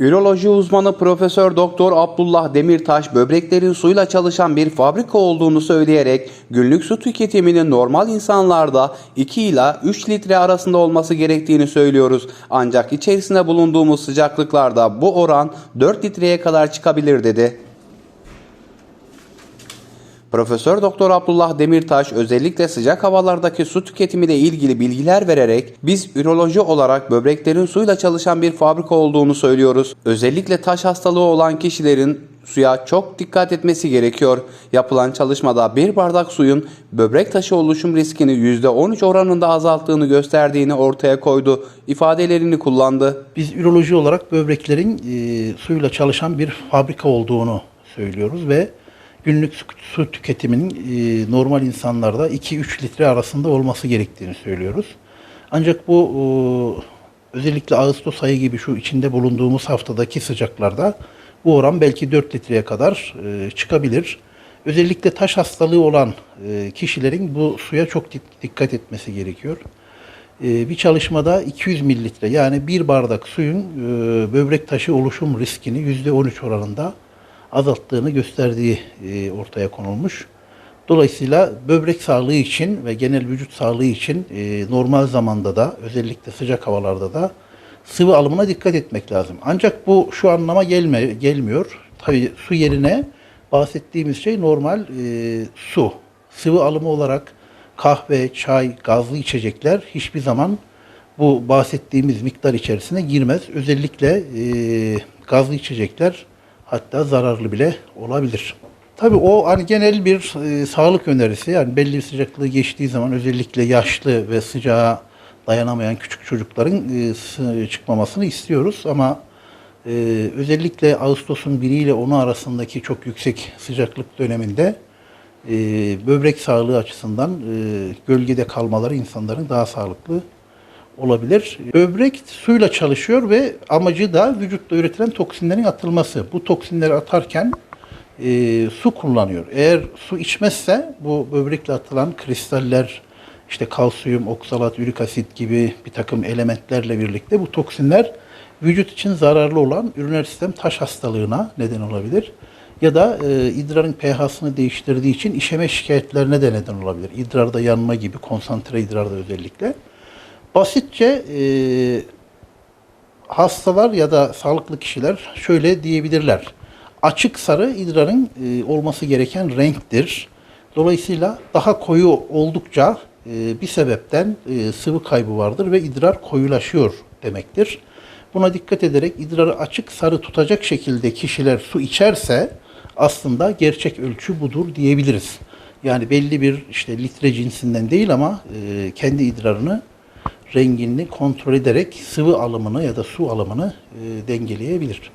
Üroloji uzmanı Profesör Doktor Abdullah Demirtaş böbreklerin suyla çalışan bir fabrika olduğunu söyleyerek günlük su tüketiminin normal insanlarda 2 ila 3 litre arasında olması gerektiğini söylüyoruz. Ancak içerisinde bulunduğumuz sıcaklıklarda bu oran 4 litreye kadar çıkabilir dedi. Profesör Doktor Abdullah Demirtaş özellikle sıcak havalardaki su tüketimiyle ilgili bilgiler vererek biz üroloji olarak böbreklerin suyla çalışan bir fabrika olduğunu söylüyoruz. Özellikle taş hastalığı olan kişilerin suya çok dikkat etmesi gerekiyor. Yapılan çalışmada bir bardak suyun böbrek taşı oluşum riskini %13 oranında azalttığını gösterdiğini ortaya koydu. ifadelerini kullandı. Biz üroloji olarak böbreklerin e, suyla çalışan bir fabrika olduğunu söylüyoruz ve günlük su, tüketiminin e, normal insanlarda 2-3 litre arasında olması gerektiğini söylüyoruz. Ancak bu e, özellikle Ağustos ayı gibi şu içinde bulunduğumuz haftadaki sıcaklarda bu oran belki 4 litreye kadar e, çıkabilir. Özellikle taş hastalığı olan e, kişilerin bu suya çok dik- dikkat etmesi gerekiyor. Ee, bir çalışmada 200 mililitre yani bir bardak suyun e, böbrek taşı oluşum riskini %13 oranında azalttığını gösterdiği e, ortaya konulmuş. Dolayısıyla böbrek sağlığı için ve genel vücut sağlığı için e, normal zamanda da özellikle sıcak havalarda da sıvı alımına dikkat etmek lazım. Ancak bu şu anlama gelme, gelmiyor. Tabii su yerine bahsettiğimiz şey normal e, su. Sıvı alımı olarak kahve, çay, gazlı içecekler hiçbir zaman bu bahsettiğimiz miktar içerisine girmez. Özellikle e, gazlı içecekler hatta zararlı bile olabilir. Tabii o hani genel bir e, sağlık önerisi yani belli bir sıcaklığı geçtiği zaman özellikle yaşlı ve sıcağa dayanamayan küçük çocukların e, sı- çıkmamasını istiyoruz ama e, özellikle Ağustos'un 1 ile 10'u arasındaki çok yüksek sıcaklık döneminde e, böbrek sağlığı açısından e, gölgede kalmaları insanların daha sağlıklı olabilir. Böbrek suyla çalışıyor ve amacı da vücutta üretilen toksinlerin atılması. Bu toksinleri atarken e, su kullanıyor. Eğer su içmezse bu böbrekle atılan kristaller, işte kalsiyum, oksalat, ürik asit gibi bir takım elementlerle birlikte bu toksinler vücut için zararlı olan üriner sistem taş hastalığına neden olabilir. Ya da e, idrarın pH'sını değiştirdiği için işeme şikayetlerine de neden olabilir. İdrarda yanma gibi, konsantre idrarda özellikle. Basitçe e, hastalar ya da sağlıklı kişiler şöyle diyebilirler. Açık sarı idrarın e, olması gereken renktir. Dolayısıyla daha koyu oldukça e, bir sebepten e, sıvı kaybı vardır ve idrar koyulaşıyor demektir. Buna dikkat ederek idrarı açık sarı tutacak şekilde kişiler su içerse aslında gerçek ölçü budur diyebiliriz. Yani belli bir işte litre cinsinden değil ama e, kendi idrarını rengini kontrol ederek sıvı alımını ya da su alımını e, dengeleyebilir.